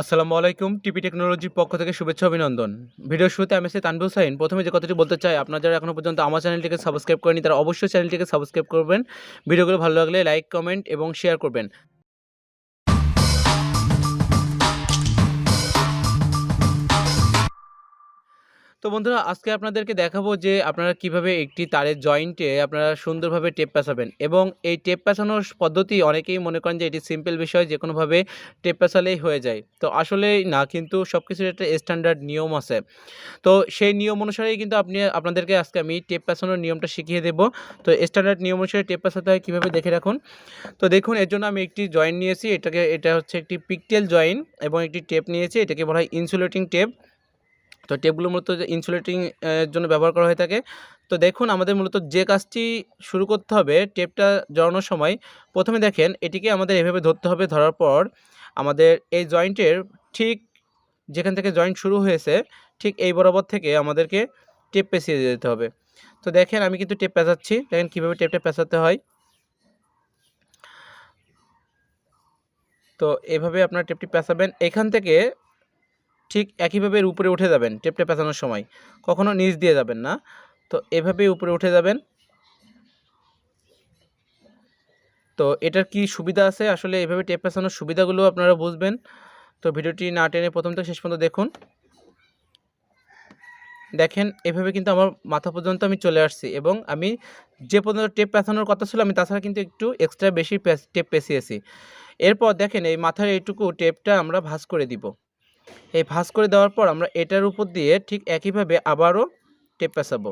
আসসালামু আলাইকুম, টিপি টেকনোলজির পক্ষ থেকে শুভেচ্ছা অভিনন্দন। ভিডিও শুরুতে আমি সে তানবুল সাইন প্রথমে যে কথাটি বলতে চাই, আপনারা যারা এখনও পর্যন্ত আমার চ্যানেলটিকে সাবস্ক্রাইব করেনি তারা অবশ্যই চ্যানেলটিকে সাবস্ক্রাইব করবেন। ভিডিওগুলো ভালো লাগলে লাইক, কমেন্ট এবং শেয়ার করবেন। তো বন্ধুরা, আজকে আপনাদেরকে দেখাবো যে আপনারা কীভাবে একটি তারের জয়েন্টে আপনারা সুন্দরভাবে টেপ পেঁচাবেন। এবং এই টেপ পেঁচানোর পদ্ধতি অনেকেই মনে করেন যে এটি সিম্পল বিষয় যে কোনোভাবে টেপ পেঁচালেই হয়ে যায়। তো আসলে না, কিন্তু সব কিছুর একটা স্ট্যান্ডার্ড নিয়ম আছে। তো সেই নিয়ম অনুসারেই কিন্তু আপনি, আপনাদেরকে আজকে আমি টেপ পেঁচানোর নিয়মটা শিখিয়ে দেব। তো স্ট্যান্ডার্ড নিয়ম অনুসারে টেপ পেঁচাতে হয়, কীভাবে দেখে রাখুন। তো দেখুন, এর জন্য আমি একটি জয়েন্ট নিয়েছি, এটাকে, এটা হচ্ছে একটি পিকটেল জয়েন্ট এবং একটি টেপ নিয়েছি, এটাকে বলা হয় ইনসুলেটিং টেপ তো টেপগুলো মূলত ইনসুলেটিং এর জন্য ব্যবহার করা হয়ে থাকে। তো দেখুন, আমাদের মূলত যে কাজটি শুরু করতে হবে টেপটা জড়ানোর সময়, প্রথমে দেখেন এটিকে আমাদের এভাবে ধরতে হবে, ধরার পর আমাদের এই জয়েন্টের ঠিক যেখান থেকে জয়েন্ট শুরু হয়েছে, ঠিক এই বরাবর থেকে আমাদেরকে টেপ পেঁচিয়ে যেতে হবে। তো দেখেন, আমি কিন্তু টেপ পেঁচাচ্ছি। দেখেন কীভাবে টেপটা পেঁচাতে হয়। তো এভাবে আপনার টেপটি পেঁচাবেন। এখান থেকে ঠিক একইভাবে উপরে উঠে যাবেন টেপটা পেঁচানোর সময়। কখনো নিচ দিয়ে যাবেন না। তো এভাবেই উপরে উঠে যাবেন। তো এটার কি সুবিধা আছে? আসলে এভাবে টেপ পেঁচানোর সুবিধাগুলো আপনারা বুঝবেন। তো ভিডিওটি না টেনে প্রথম থেকে শেষ পর্যন্ত দেখুন। দেখেন, এভাবে কিন্তু আমার মাথা পর্যন্ত আমি চলে আসছি এবং আমি যে পর্যন্ত টেপ পেঁচানোর কথা ছিল, আমি তাছাড়া কিন্তু একটু এক্সট্রা বেশি টেপ পেঁচিয়েছি। এরপর দেখেন, এই মাথার এইটুকু টেপটা আমরা ভাঁজ করে দিব। এই ভাঁজ করে দেওয়ার পর আমরা এটার উপর দিয়ে ঠিক একইভাবে আবারও টেপ পেঁচাবো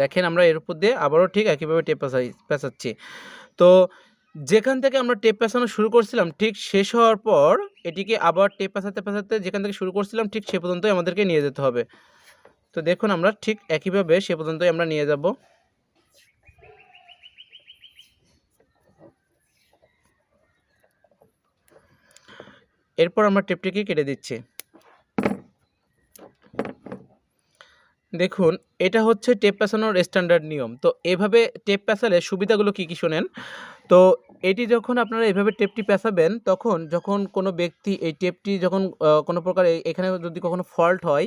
দেখেন আমরা এর উপর দিয়ে আবারও ঠিক একইভাবে টেপ পেঁচাই পেঁচাচ্ছি। তো যেখান থেকে আমরা টেপ পেঁচানো শুরু করছিলাম, ঠিক শেষ হওয়ার পর এটিকে আবার টেপ পেঁচাতে পেঁচাতে যেখান থেকে শুরু করছিলাম, ঠিক সে পর্যন্তই আমাদেরকে নিয়ে যেতে হবে। তো দেখুন আমরা ঠিক একইভাবে সে পর্যন্তই আমরা নিয়ে যাব। এরপর আমরা টেপটিকে কেটে দিচ্ছি। দেখুন, এটা হচ্ছে টেপ পেঁচানোর স্ট্যান্ডার্ড নিয়ম। তো এভাবে টেপ পেঁচালে সুবিধাগুলো কী কী শোনেন? তো এটি যখন আপনারা এভাবে টেপটি পেঁচাবেন, তখন যখন কোনো ব্যক্তি এই টেপটি যখন কোনো প্রকার এখানে যদি কখনো ফল্ট হয়,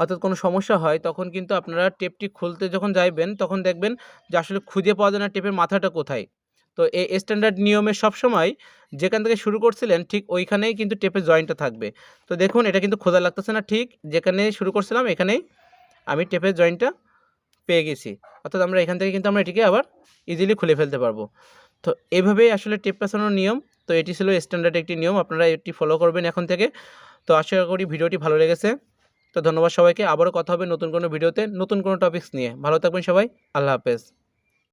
অর্থাৎ কোনো সমস্যা হয়, তখন কিন্তু আপনারা টেপটি খুলতে যখন যাইবেন, তখন দেখবেন যে আসলে খুঁজে পাওয়া যায় না টেপের মাথাটা কোথায়। তো এই স্ট্যান্ডার্ড নিয়মে সবসময় যেখান থেকে শুরু করছিলেন ঠিক ওইখানেই কিন্তু টেপের জয়েন্টটা থাকবে। তো দেখুন, এটা কিন্তু খোঁজা লাগতেছে না ঠিক, যেখানে শুরু করছিলাম এখানেই আমি টেপের জয়েন্টটা পেয়ে গেছি। অর্থাৎ আমরা এখান থেকে কিন্তু আমরা এটিকে আবার ইজিলি খুলে ফেলতে পারব। তো এভাবেই আসলে টেপ পেঁচানোর নিয়ম। তো এটি ছিল স্ট্যান্ডার্ড একটি নিয়ম, আপনারা এটি ফলো করবেন এখন থেকে। তো আশা করি ভিডিওটি ভালো লেগেছে। তো ধন্যবাদ সবাইকে, আবারও কথা হবে নতুন কোনো ভিডিওতে, নতুন কোনো টপিকস নিয়ে। ভালো থাকবেন সবাই, আল্লাহ হাফেজ।